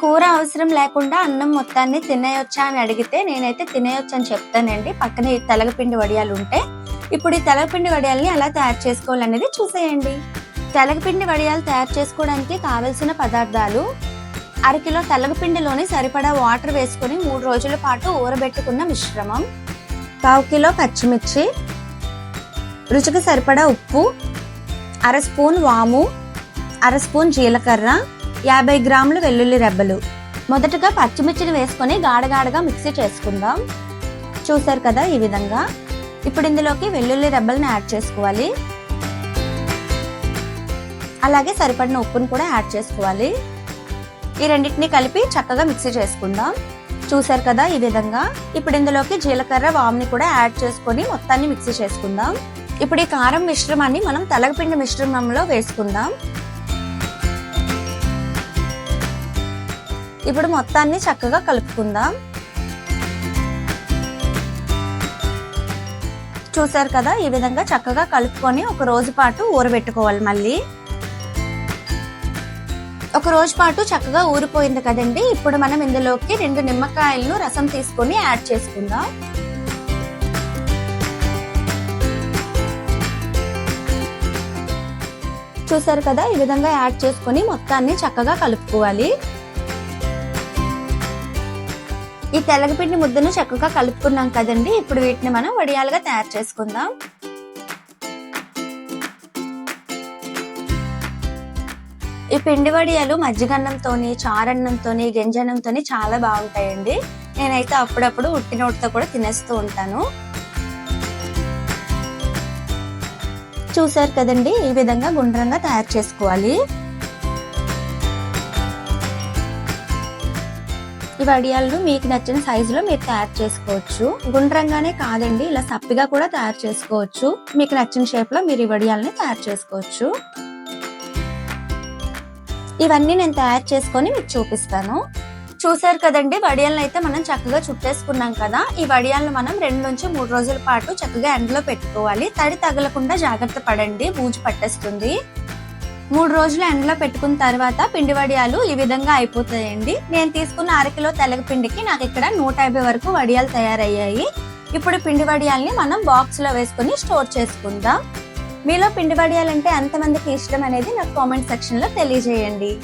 కూర అవసరం లేకుండా అన్నం మొత్తాన్ని తినేయొచ్చా అని అడిగితే నేనైతే తినేయొచ్చు అని చెప్తానండి. పక్కన ఈ తెలగపిండి వడియాలు ఉంటే ఇప్పుడు ఈ తెలగపిండి వడియాల్ని ఎలా తయారు చేసుకోవాలనేది చూసేయండి. తెలగపిండి వడియాలు తయారు చేసుకోవడానికి కావలసిన పదార్థాలు అరకిలో తెలగపిండిలోని సరిపడా వాటర్ వేసుకొని మూడు రోజుల పాటు ఊరబెట్టుకున్న మిశ్రమం పావు కిలో పచ్చిమిర్చి రుచికి సరిపడా ఉప్పు అర స్పూన్ వాము అర స్పూన్ జీలకర్ర యాభై గ్రాములు వెల్లుల్లి రెబ్బలు. మొదటగా పచ్చిమిర్చిని వేసుకొని గాడగాడగా మిక్సీ చేసుకుందాం. చూసారు కదా ఈ విధంగా. ఇప్పుడు ఇందులోకి వెల్లుల్లి రెబ్బల్ని యాడ్ చేసుకోవాలి. అలాగే సరిపడిన ఉప్పును కూడా యాడ్ చేసుకోవాలి. ఈ రెండింటిని కలిపి చక్కగా మిక్సీ చేసుకుందాం. చూసారు కదా ఈ విధంగా. ఇప్పుడు ఇందులోకి జీలకర్ర వామ్ని కూడా యాడ్ చేసుకొని మొత్తాన్ని మిక్సీ చేసుకుందాం. ఇప్పుడు ఈ కారం మిశ్రమాన్ని మనం తలగపిండి మిశ్రమంలో వేసుకుందాం. ఇప్పుడు మొత్తాన్ని చక్కగా కలుపుకుందాం. చూసారు కదా ఈ విధంగా చక్కగా కలుపుకొని ఒక రోజు పాటు ఊరబెట్టుకోవాలి మళ్ళీ. ఒక రోజు పాటు చక్కగా ఊరిపోయింది కదండి. ఇప్పుడు మనం ఇందులోకి రెండు నిమ్మకాయలను రసం తీసుకొని యాడ్ చేసుకుందాం. చూసారు కదా ఈ విధంగా యాడ్ చేసుకొని మొత్తాన్ని చక్కగా కలుపుకోవాలి. ఈ తెల్లగపిండి ముద్దను చక్కగా కలుపుకున్నాం కదండి. ఇప్పుడు వీటిని మనం వడియాలుగా తయారు చేసుకుందాం. ఈ పిండి వడియాలు మజ్జిగన్నంతోని చారన్నంతోని గంజన్నంతోని చాలా బాగుంటాయండి. నేనైతే అప్పుడప్పుడు ఉట్టి నోటితో కూడా తినేస్తూ ఉంటాను. చూసారు కదండి ఈ విధంగా గుండ్రంగా తయారు చేసుకోవాలి. ఈ వడియాలను మీకు నచ్చిన సైజులో మీరు తయారు చేసుకోవచ్చు. గుండ్రంగానే కాదండి ఇలా సప్పిగా కూడా తయారు చేసుకోవచ్చు. మీకు నచ్చిన షేప్లో మీరు ఈ వడియాలని తయారు చేసుకోవచ్చు. ఇవన్నీ నేను తయారు చేసుకొని మీకు చూపిస్తాను. చూసారు కదండి వడియాలను అయితే మనం చక్కగా చుట్టేసుకున్నాం కదా. ఈ వడియాలను మనం రెండు నుంచి మూడు రోజుల పాటు చక్కగా ఎండలో పెట్టుకోవాలి. తడి తగలకుండా జాగ్రత్త పడండి బూజు పట్టేస్తుంది. మూడు రోజులు ఎండలో పెట్టుకున్న తర్వాత పిండి వడియాలు ఈ విధంగా అయిపోతాయండి. నేను తీసుకున్న అరకిలో తెలగపిండికి నాకు ఇక్కడ నూట యాభై వరకు వడియాలు తయారయ్యాయి. ఇప్పుడు పిండి వడియాల్ని మనం బాక్స్లో వేసుకుని స్టోర్ చేసుకుందాం. మీలో పిండి వడియాలంటే ఎంతమందికి ఇష్టం అనేది నాకు కామెంట్ సెక్షన్లో తెలియజేయండి.